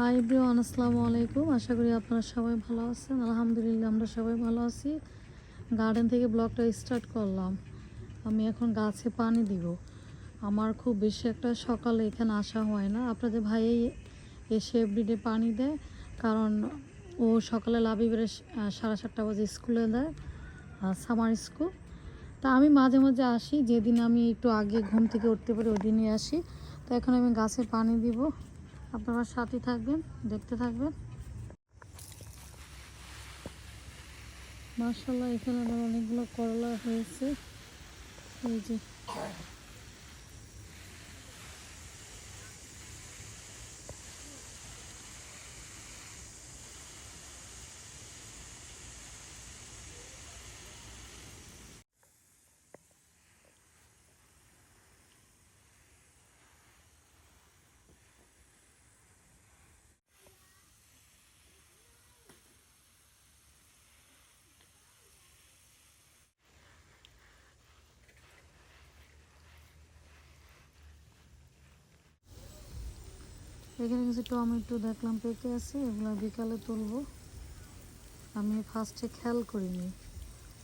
High Brian আসসালামু আলাইকুম আশা করি আপনারা সবাই ভালো আছেন আলহামদুলিল্লাহ আমরা সবাই ভালো আছি গার্ডেন থেকে ব্লগটা স্টার্ট করলাম আমি এখন গাছে পানি দিব আমার খুব বেশি একটা সকালে এখানে আসা হয় না আপনাদের ভাই এসে এভরিডে পানি দেয় কারণ ও সকালে লাভি বেড়ে সাড়ে সাতটা বাজে স্কুলে দেয় সামার স্কুল তা আমি মাঝে মাঝে আসি, যেদিন আমি একটু আগে ঘুম থেকে উঠতে পারি ওই দিনই আসি। তো এখন আমি গাছে পানি দিব। আপনারা সাথে থাকবেন দেখতে থাকবেন। মার্শাল্লাহ এখানে আমার অনেকগুলো করলা হয়েছে। এই যে। এখানে কিছু টমেটো দেখলাম পেকে আছে, এগুলো বিকালে তুলবো। আমি ফার্স্টে খেয়াল করিনি।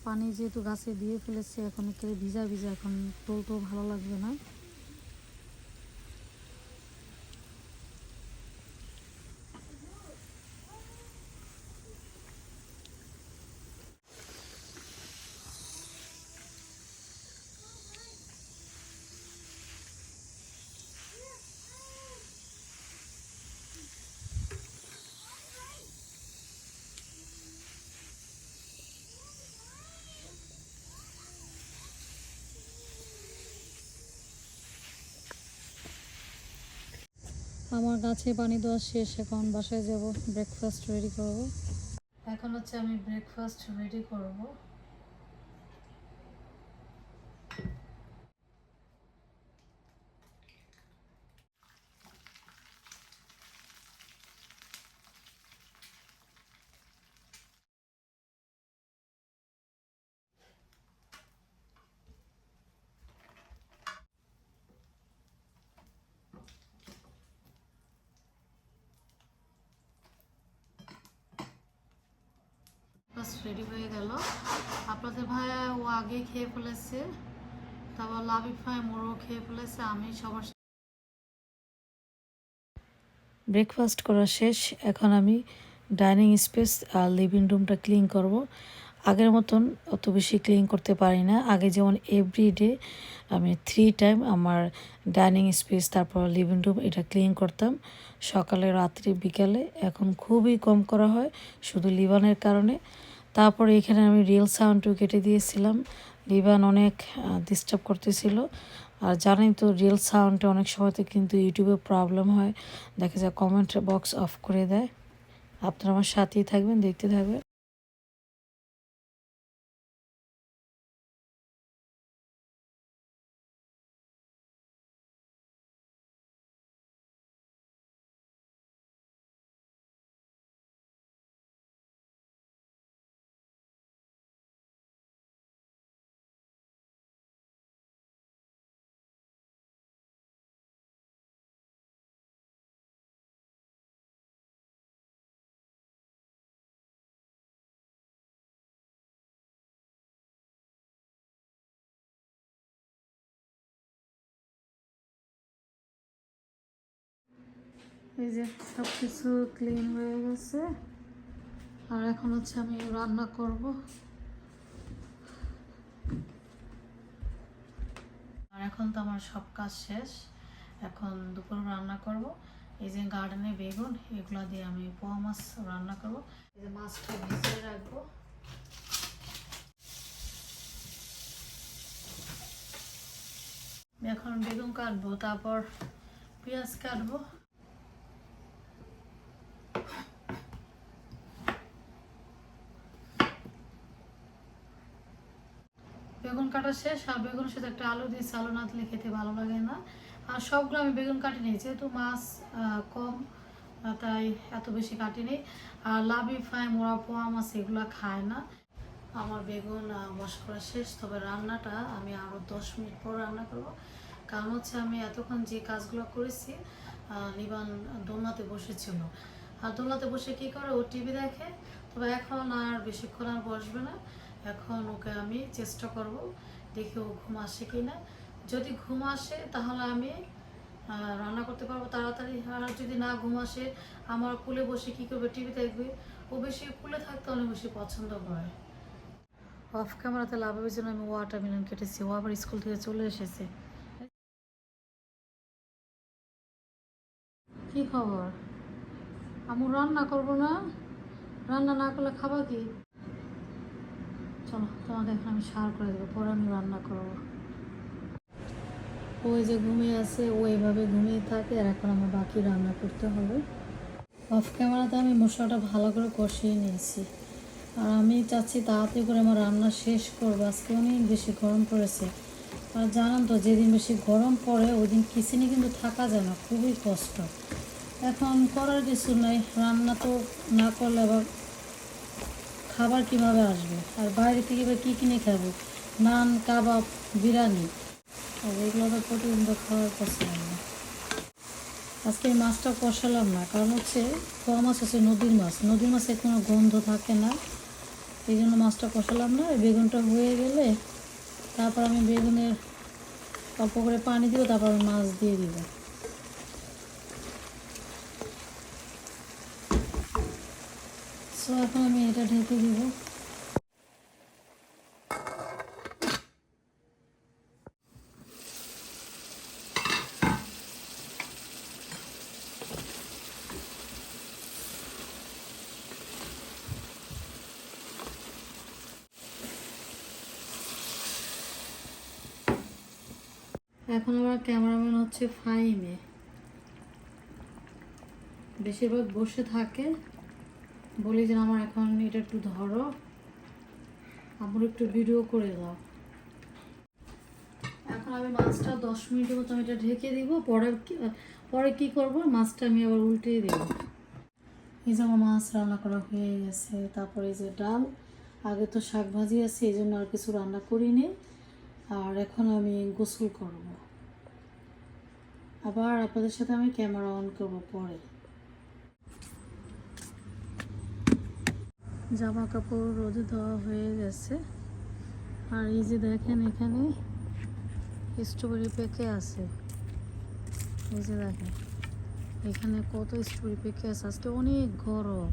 পানি যেহেতু গাছে দিয়ে ফেলেছি, এখন একেবারে ভিজা ভিজা, এখন তুলতেও ভালো লাগবে না। আমার গাছে পানি দেওয়া শেষ, এখন বাসায় যাব ব্রেকফাস্ট রেডি করব। এখন হচ্ছে আমি ব্রেকফাস্ট রেডি করব। ব্রেকফাস্ট রেডি হয়ে গেল। আপনাদের ভাইয়া ও আগে খেয়ে ফেলেছে। তারপর লাভিক ভাই মোরও খেয়ে ফেলেছে। আমি সবার ব্রেকফাস্ট করা শেষ। এখন আমি ডাইনিং স্পেস আর লিভিং রুমটা ক্লিন করব। আগের মতন অত বেশি ক্লিন করতে পারি না। আগে যেমন এভরিডে আমি থ্রি টাইম আমার ডাইনিং স্পেস তারপর লিভিং রুম এটা ক্লিন করতাম। সকালে, রাত্রি, বিকালে। এখন খুবই কম করা হয়, শুধু লিভানের কারণে। তারপরে এখানে আমি রিয়েল সাউন্ডটু কেটে দিয়েছিলাম। লিভান অনেক ডিস্টার্ব করতেছিল। আর জানেন তো রিয়েল সাউন্ডে অনেক সময়তে কিন্তু ইউটিউবে প্রবলেম হয়। দেখা যায় কমেন্ট বক্স অফ করে দেয়। আপনারা আমার সাথেই থাকবেন, দেখতে থাকবেন। এই যে সব কিছু ক্লিন হয়ে গেছে। আর এখন হচ্ছে আমি রান্না করব। আর এখন তো আমার সব কাজ শেষ। এখন দুপুর রান্না করব। এই যে গার্ডেনে বেগুন, এগুলো দিয়ে আমি পোয়া মাছ রান্না করব। এই যে মাছটা ভিজিয়ে রাখব। এখন বেগুন কাটবো, তারপর পেঁয়াজ কাটবো বেগুন কাটা শেষ, আর বেগুনের সাথে একটা আলু দিয়েছি আলু না দিলে খেতে ভালো লাগে না। আর সবগুলো আমি বেগুন কাটিনি, যেহেতু মাছ কম তাই এত বেশি কাটিনি। আর লাভি ফ্রাই মোড়া পোয়া মাছ এগুলো খায় না। আমার বেগুন মশ করা শেষ, তবে রান্নাটা আমি আরও দশ মিনিট পর রান্না করব। কারণ হচ্ছে আমি এতক্ষণ যে কাজগুলো করেছি লিবান দোলনাতে বসেছিল। আর দোলনাতে বসে কি করে? ও টিভি দেখে, তবে এখন আর বেশিক্ষণ আর বসবে না। এখন ওকে আমি চেষ্টা করব দেখি ও ঘুম আসে কি না যদি ঘুম আসে, তাহলে আমি রান্না করতে পারব তাড়াতাড়ি। আর যদি না ঘুম আসে, আমার কুলে বসে কি করবে, টিভি দেখবে। ও বেশি কুলে থাকতে অনেক বেশি পছন্দ করে। অফ ক্যামেরাতে লাভের জন্য আমি ওয়াটার ওয়াটারমেলন কেটেছি। ও আবার স্কুল থেকে চলে এসেছে। কি খবর? আমু রান্না করব না? রান্না না করলে খাবা কি? চলো, তোমাকে এখন আমি সার করে দেবো, পরে আমি রান্না করব। যে ঘুমিয়ে আছে, ও ঘুমিয়ে থাকে, আর এখন আমার বাকি রান্না করতে হবে। অফ ক্যামেরাতে আমি মশলাটা ভালো করে কষিয়ে নিয়েছি। আর আমি চাচ্ছি তাড়াতাড়ি করে আমার রান্না শেষ করব, আজকে অনেক বেশি গরম পড়েছে। আর জানান তো, যেদিন বেশি গরম পড়ে ওই দিন কিচেনে কিন্তু থাকা যায় না, খুবই কষ্ট। এখন করার কিছু নাই, রান্না তো না করলে আবার খাবার কীভাবে আসবে? আর বাইরে থেকে এবার কী কিনে খাব? নান, কাবাব, বিরিয়ানি। আর এগুলো তো প্রতিদিন তো খাওয়ার পছন্দ না। আজকে এই মাছটা কষালাম না, কারণ হচ্ছে পোয়া মাছ হচ্ছে নদীর মাছ। নদীর মাছে কোনো গন্ধ থাকে না। এই জন্য মাছটা কষালাম না। বেগুনটা হয়ে গেলে তারপর আমি বেগুনের অল্প করে পানি দিব তারপর আমি মাছ দিয়ে দিব। সো এখন আমি এটা ঢেকে দিব এখন আমার ক্যামেরাম্যান হচ্ছে ফাইমে বেশিরভাগ বসে থাকে বলি যে আমার এখন এটা একটু ধরো। আমার একটু ভিডিও করে দাও। এখন আমি মাছটা দশ মিনিটের মতো আমি এটা ঢেকে দিব। পরে পরে কি করব? মাছটা আমি আবার উল্টিয়ে দেব। এই যে আমার মাছ রান্না করা হয়ে গেছে। তারপরে যে ডাল। আগে তো শাক ভাজি আছে, এই জন্য আর কিছু রান্না করিনি। আর এখন আমি গোসল করব। আবার আপনাদের সাথে আমি ক্যামেরা অন করব পরে। জামা কাপড় রোদে দেওয়া হয়ে গেছে। আর এই যে দেখেন এখানে স্ট্রবেরি পেকে আছে। এই যে দেখেন, এখানে কত স্ট্রবেরি পেকে আছে। আজকে অনেক গরম।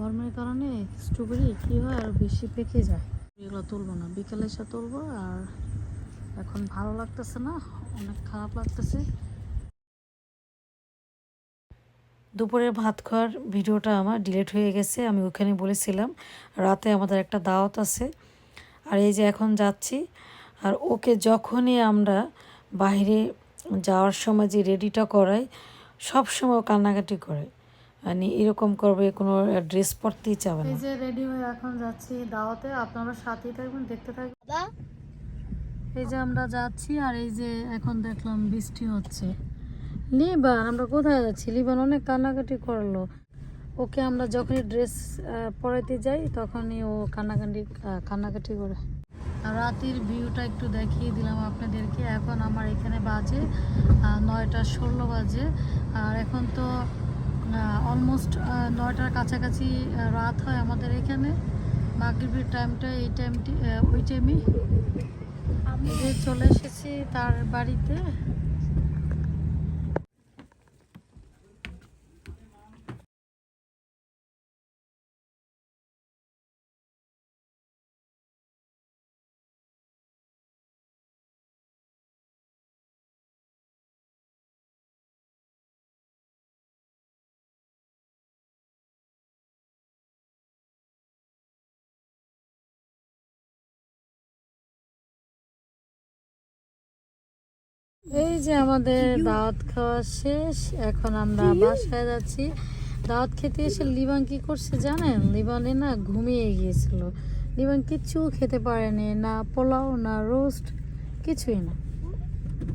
গরমের কারণে স্ট্রবেরি কী হয় আর বেশি পেকে যায়। এগুলো তুলবো না। বিকেলে এসে তুলবো আর এখন ভালো লাগতেছে না, অনেক খারাপ লাগতেছে। দুপুরের ভাত খাওয়ার ভিডিওটা আমার ডিলিট হয়ে গেছে আমি ওখানে বলেছিলাম। রাতে আমাদের একটা দাওয়াত আছে। আর এই যে এখন যাচ্ছি আর ওকে যখনই আমরা বাইরে যাওয়ার সময় যে রেডিটা করাই সব সময় ও কান্নাকাটি করে। মানে এরকম করবে কোনো ড্রেস পরতেই চাবে না। এই যে রেডি হয়ে এখন যাচ্ছি দাওয়াতে আপনারা সাথেই থাকবেন দেখতে থাকবেন। এই যে আমরা যাচ্ছি আর এই যে এখন দেখলাম বৃষ্টি হচ্ছে। লিবান আমরা কোথায় যাচ্ছি? লিবান অনেক কান্নাকাটি করল। ওকে আমরা যখনই ড্রেস পরাইতে যাই তখনই ও কান্নাকাটি কান্নাকাটি করে। রাতের ভিউটা একটু দেখিয়ে দিলাম আপনাদেরকে। এখন আমার এখানে বাজে নয়টা ষোলো বাজে। আর এখন তো অলমোস্ট নয়টার কাছাকাছি রাত হয় আমাদের এখানে। মাগরিবের টাইমটা এই টাইমটি ওই টাইমই চলে এসেছি তার বাড়িতে। এই যে আমাদের দাওয়াত খাওয়া শেষ, এখন আমরা বাসায় যাচ্ছি। দাওয়াত খেতে এসে লিবান কি করছে জানেন? লিবানে না ঘুমিয়ে গিয়েছিল। লিবান কিচ্ছু খেতে পারেনি, না পোলাও, না রোস্ট, কিছুই না।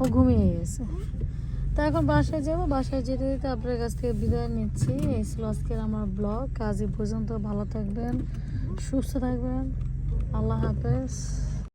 ও ঘুমিয়ে গেছে। তো এখন বাসায় যাব। বাসায় যেতে যেতে আপনার কাছ থেকে বিদায় নিচ্ছি। এই ছিল আজকের আমার ব্লগ। এই পর্যন্ত ভালো থাকবেন, সুস্থ থাকবেন। আল্লাহ হাফেজ।